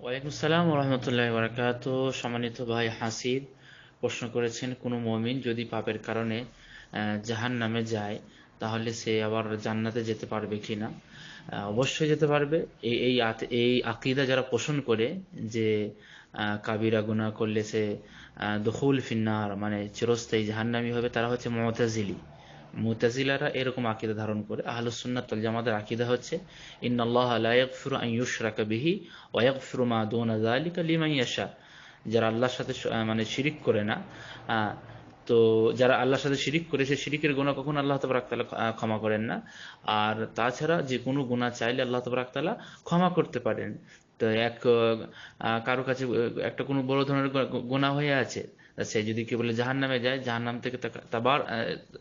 ওয়ালাইকুম সালাম রহমতুল্লাহ বারাকাত সম্মানিত ভাই হাসিব প্রশ্ন করেছেন কোনো মমিন যদি পাপের কারণে জাহান নামে যায় তাহলে সে আবার জান্নাতে যেতে পারবে কিনা? আহ, অবশ্যই যেতে পারবে। এই এই এই আকিদা যারা পোষণ করে যে কাবিরা গুনাহ করলে সে দখুল ফিন্নার মানে চিরস্থায়ী জাহান্নামী হবে তারা হচ্ছে মুতাজিলি মুতাজিলারা এরকম আকিদা ধারণ করে আহলুস সুন্নাত জামাতের আকিদা হচ্ছে ইয়াগফিরু আন ইউশরাকা বিহি ওয়া ইয়াগফিরু মা দুনা যালিকা লিমান ইয়াশা। যারা আল্লাহর সাথে মানে শিরিক করে না তো যারা আল্লাহর সাথে শিরিক করে সে শিরিকের গুণা কখনো আল্লাহ তাবারাক আহ, ক্ষমা করেন না। আর তাছাড়া যে কোনো গুনাহ চাইলে আল্লাহ তাবারাক তাআলা ক্ষমা করতে পারেন। তো এক কারও কাছে একটা কোনো বড় ধরনের গু- গুনাহ হয়ে আছে সে যদি কি বলে জাহান নামে যায় জাহান নাম থেকে তাবার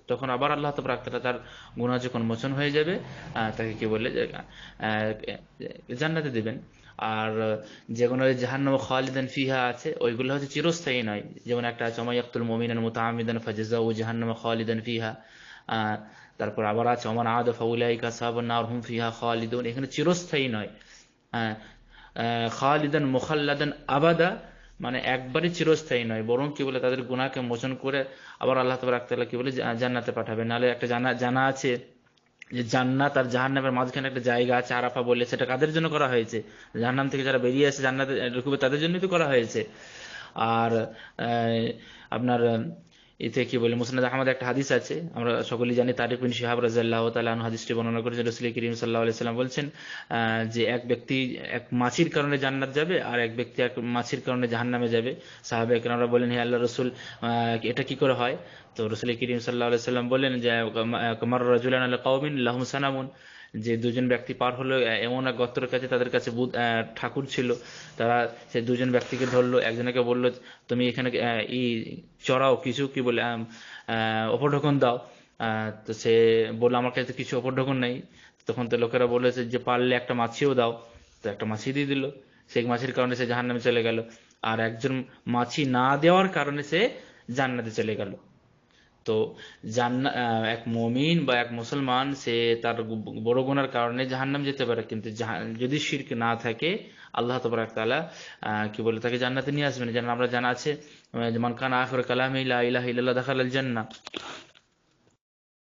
তখন আবার আল্লাহ তাআলা তার গুনাহ যখন মোচন হয়ে যাবে তাকে কি বলে জান্নাতে দিবেন। আর যে যেগুলো জাহান্নাম খালিদান ফিহা আছে, ওইগুলো হচ্ছে চিরস্থায়ী নয়। যেমন একটা আছে ওমাইয়াক্তুল মুমিনান মুতাআমিদান ফাজাযাউ জাহান্নাম খালিদান ফিহা তারপর আবার আছে, ওমান আদ ফাউলাইকা নার হুম ফিহা খালিদুন। এখানে চিরস্থায়ী নয়। খালিদান, মুখাল্লাদান, আবাদা মানে একবারই চিরস্থায়ী নয়, বরং কি বলে তাদের গুনাহকে মোচন করে আবার আল্লাহ তাবারাক তাআলা কি বলে জান্নাতে পাঠাবে। নালে একটা জানা জানা আছে যে জান্নাত আর জাহান্নামের মাঝখানে একটা জায়গা আছে, আরাফা বলে, সেটা কাদের জন্য করা হয়েছে? জাহান্নাম থেকে যারা বেরিয়ে আসে জান্নাতে ঢুকবে তাদের জন্যই তো করা হয়েছে। আর আপনার এতে কি বলে, মুসনাদ আহমদ একটা হাদিস আছে, আমরা সকলেই জানি, তারিক বিন শিহাব রাজিয়াল্লাহ তাআলা আনহু হাদিসটি বর্ণনা করেছেন, রাসূল করিম আলাইহি সাল্লাম বলছেন যে এক ব্যক্তি এক মাছির কারণে জান্নাত যাবে আর এক ব্যক্তি এক মাছির কারণে জাহান্নামে যাবে। সাহাবে একরামরা বলেন, হে আল্লাহ রসুল এটা কি করে হয়? তো রসুল করিম আলাইহি সাল্লাম বললেন যে কামার রাজুলান আলা কওমিন লাহুম সানামুন। যে দুজন ব্যক্তি পার হলো এমন এক গর্তের কাছে তাদের কাছে ঠাকুর ছিল। তারা সে দুজন ব্যক্তিকে ধরলো, একজনকে বলল, তুমি এখানে ই, চড়াও কিছু? কি বলে অপঢকন দাও। তো সে বলল, আমার কাছে কিছু অপঢকন নেই। তখন তো লোকেরা বলেছে যে পারলে একটা মাছিও দাও। তো একটা মাছি দিয়ে দিল। সেই মাছির কারণে সে জাহান্নামে চলে গেল। আর একজন মাছি না দেওয়ার কারণে সে জান্নাতে চলে গেল। তো জান্না এক মমিন বা এক মুসলমান, সে তার বড় গুনার কারণে জাহান্নাম যেতে পারে। কিন্তু যদি শির্ক না থাকে, আল্লাহ তবরাক তালা কি বলে, তাকে জান্নাতে নিয়ে আসবেন। যেন আমরা জানা আছে মান খান আখর কালাম ইলা ইলাহ ইল্লাহ দেখাল জান্নাহ।